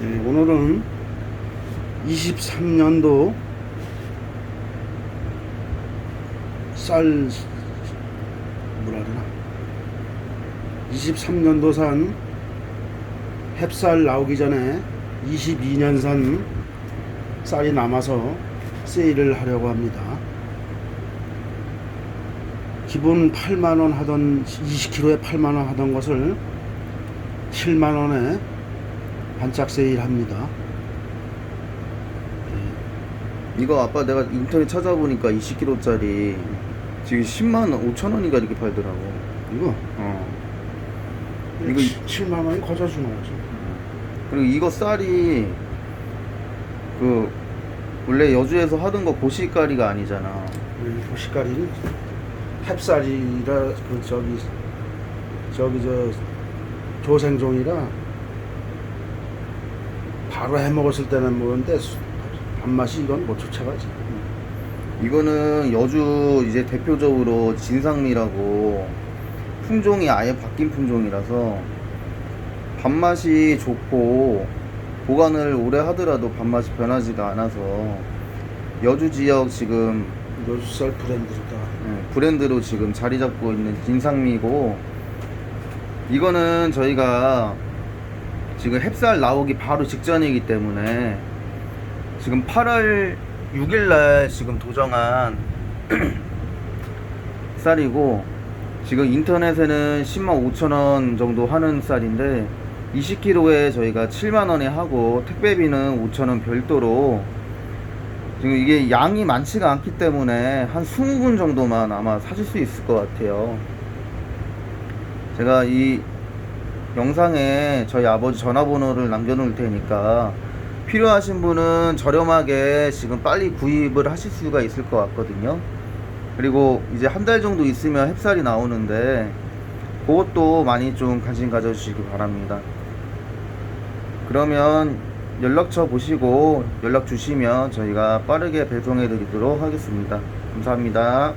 네, 오늘은 23년도 쌀 뭐라 그러나 23년도산 햅쌀 나오기 전에 22년산 쌀이 남아서 세일을 하려고 합니다. 기본 8만원 하던 20kg에 8만원 하던 것을 7만원에 반짝 세일합니다. 이거 아빠 내가 인터넷 찾아보니까 20kg짜리 지금 10만 5천 원인가 이렇게 팔더라고. 이거 어. 이거 이거 7만 원이 거저 주는 거지. 그리고 이거 쌀이 그 원래 여주에서 하던 거 고시가리가 아니잖아. 이 보시가리는 햅쌀이라 그 저기 저기 저 조생종이라 바로 해 먹었을 때는 뭐는데 밥맛이 이건 못 쫓아가지. 이거는 여주 이제 대표적으로 진상미라고 품종이 아예 바뀐 품종이라서 밥맛이 좋고 보관을 오래 하더라도 밥맛이 변하지가 않아서 여주 지역 지금 요수쌀 브랜드로다. 예, 브랜드로 지금 자리 잡고 있는 진상미고 이거는 저희가 지금 햅쌀 나오기 바로 직전이기 때문에 지금 8월 6일날 지금 도정한 쌀이고 지금 인터넷에는 10만 5천 원 정도 하는 쌀인데 20kg에 저희가 7만 원에 하고 택배비는 5천 원 별도로 지금 이게 양이 많지가 않기 때문에 한 20분 정도만 아마 사실 수 있을 것 같아요. 제가 이 영상에 저희 아버지 전화번호를 남겨놓을 테니까 필요하신 분은 저렴하게 지금 빨리 구입을 하실 수가 있을 것 같거든요. 그리고 이제 한 달 정도 있으면 햅쌀이 나오는데 그것도 많이 좀 관심 가져주시기 바랍니다. 그러면 연락처 보시고 연락 주시면 저희가 빠르게 배송해 드리도록 하겠습니다. 감사합니다.